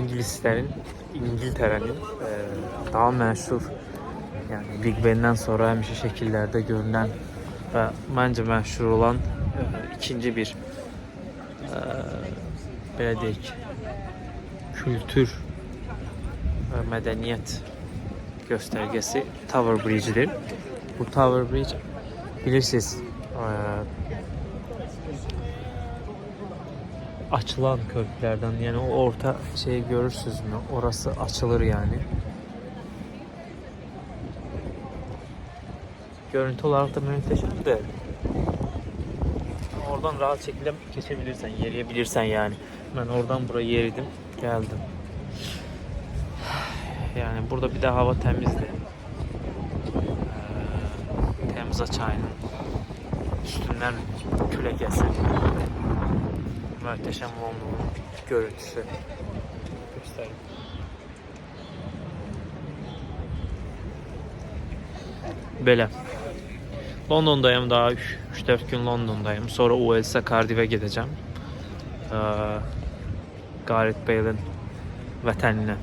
İngilizlerin, İngiltere'nin e, daha meşhur yani Big Ben'den sonra hemşe şekillerde görünen ve bence meşhur olan e, ikinci bir e, belə kültür ve medeniyet göstergesi Tower Bridge'dir. Bu Tower Bridge bilirsiniz e, açılan köprülerden yani o orta şeyi görürsünüz mü? Orası açılır yani. Görüntü olarak da muhteşem de oradan rahat şekilde geçebilirsen, yeriyebilirsen yani. Ben oradan buraya yeridim, geldim. Yani burada bir de hava temizdi. Ee, Temza çayının üstünden küle kesin. Muhteşem London'un görüntüsü. Göstereyim. Belə. Londondayım daha 3-4 gün Londondayım. Sonra Wales'e Cardiff'e gideceğim. Ee, Gareth Bale'in vətəninə.